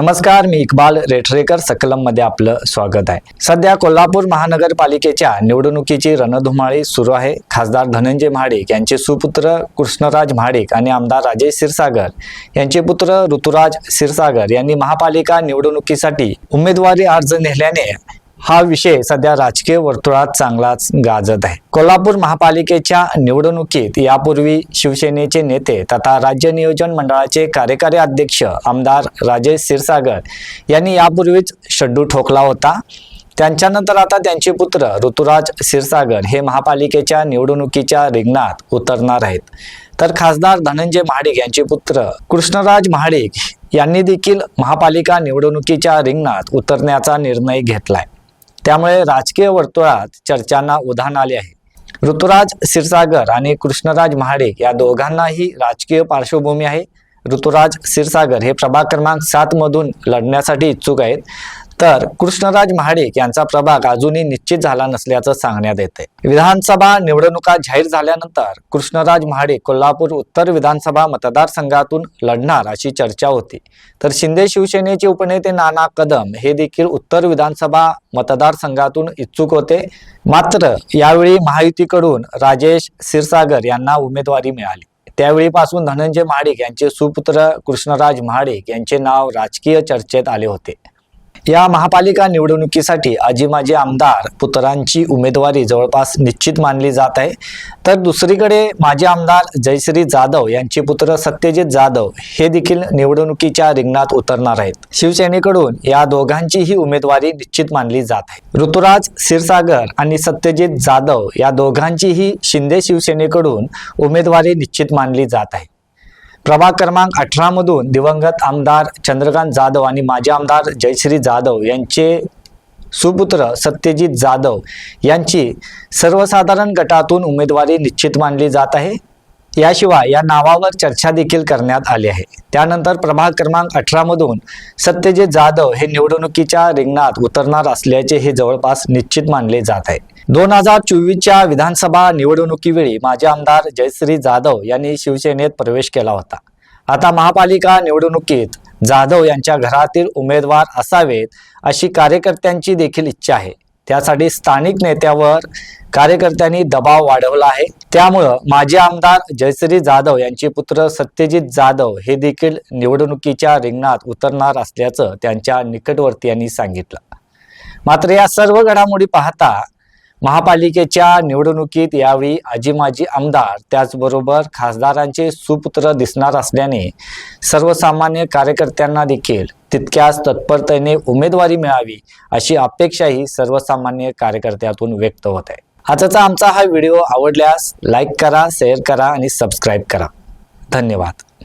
नमस्कार मी इक्बाल रेठरेकर सकलममध्ये आपलं स्वागत आहे. सध्या कोल्हापूर महानगरपालिकेच्या निवडणुकीची रणधुमाळी सुरू आहे. खासदार धनंजय महाडिक यांचे सुपुत्र कृष्णराज महाडिक आणि आमदार राजेश क्षीरसागर यांचे पुत्र ऋतुराज क्षीरसागर यांनी महापालिका निवडणुकीसाठी उमेदवारी अर्ज नेल्याने हा विषय सध्या राजकीय वर्तुळात चांगलाच गाजत आहे. कोल्हापूर महापालिकेच्या निवडणुकीत यापूर्वी शिवसेनेचे नेते तथा राज्य नियोजन मंडळाचे कार्यकारी अध्यक्ष आमदार राजेश क्षीरसागर यांनी यापूर्वीच शड्डू ठोकला होता. त्यांच्यानंतर आता त्यांचे पुत्र ऋतुराज क्षीरसागर हे महापालिकेच्या निवडणुकीच्या रिंगणात उतरणार आहेत. तर खासदार धनंजय महाडिक यांचे पुत्र कृष्णराज महाडिक यांनी देखील महापालिका निवडणुकीच्या रिंगणात उतरण्याचा निर्णय घेतलाय. त्यामुळे राजकीय वर्तुळात चर्चांना उधाण आले आहे. ऋतुराज क्षीरसागर आणि कृष्णराज महाडिक या दोघांनाही राजकीय पार्श्वभूमी आहे. ऋतुराज क्षीरसागर हे प्रभाग क्रमांक सात मधून लढण्यासाठी इच्छुक आहेत. तर कृष्णराज महाडिक यांचा प्रभाग अजूनही निश्चित झाला नसल्याचं सांगण्यात येते. विधानसभा निवडणुका जाहीर झाल्यानंतर कृष्णराज महाडिक कोल्हापूर उत्तर विधानसभा मतदारसंघातून लढणार अशी चर्चा होती. तर शिंदे शिवसेनेचे उपनेते नाना कदम हे देखील उत्तर विधानसभा मतदारसंघातून इच्छुक होते. मात्र यावेळी महायुतीकडून राजेश क्षीरसागर यांना उमेदवारी मिळाली. त्यावेळीपासून धनंजय महाडिक यांचे सुपुत्र कृष्णराज महाडिक यांचे नाव राजकीय चर्चेत आले होते. या महापालिका निवडणुकीसाठी आजीमाजी आमदार पुत्रांची उमेदवारी जवळपास निश्चित मानली जात आहे. तर दुसरीकडे माजी आमदार जयश्री जाधव यांचे पुत्र सत्यजित जाधव हे देखील निवडणुकीच्या रिंगणात उतरणार आहेत. शिवसेनेकडून या दोघांचीही उमेदवारी निश्चित मानली जात आहे. ऋतुराज क्षीरसागर आणि सत्यजित जाधव या दोघांचीही शिंदे शिवसेनेकडून उमेदवारी निश्चित मानली जात आहे. प्रभाग क्रमांक अठरा मधून दिवंगत आमदार चंद्रकांत जाधव आणि माजी आमदार जयश्री जाधव यांचे सुपुत्र सत्यजित जाधव यांची सर्वसाधारण गटातून उमेदवारी निश्चित मानली जात आहे. याशिवाय या नावावर चर्चा देखील करण्यात आली आहे. त्यानंतर प्रभाग क्रमांक अठरामधून सत्यजित जाधव हे निवडणुकीच्या रिंगणात उतरणार असल्याचे हे जवळपास निश्चित मानले जात आहे. दोन हजार चोवीसच्या विधानसभा निवडणुकीवेळी माजी आमदार जयश्री जाधव यांनी शिवसेनेत प्रवेश केला होता. आता महापालिका निवडणुकीत जाधव यांच्या घरातील उमेदवार असावेत अशी कार्यकर्त्यांची देखील इच्छा आहे. त्यासाठी स्थानिक नेत्यावर कार्यकर्त्यांनी दबाव वाढवला आहे. त्यामुळं माजी आमदार जयश्री जाधव यांचे पुत्र सत्यजित जाधव हे देखील निवडणुकीच्या रिंगणात उतरणार असल्याचं त्यांच्या निकटवर्तीयांनी सांगितलं. मात्र या सर्व घडामोडी पाहता महापालिकेच्या निवडणुकीत यावेळी आजीमाजी आमदार त्याचबरोबर खासदारांचे सुपुत्र दिसणार असल्याने सर्वसामान्य कार्यकर्त्यांना देखील तितक्याच तत्परतेने उमेदवारी मिळावी अशी अपेक्षाही सर्वसामान्य कार्यकर्त्यातून व्यक्त होत आहे. आजचा आमचा हा व्हिडिओ आवडल्यास लाईक करा शेअर करा आणि सबस्क्राईब करा. धन्यवाद.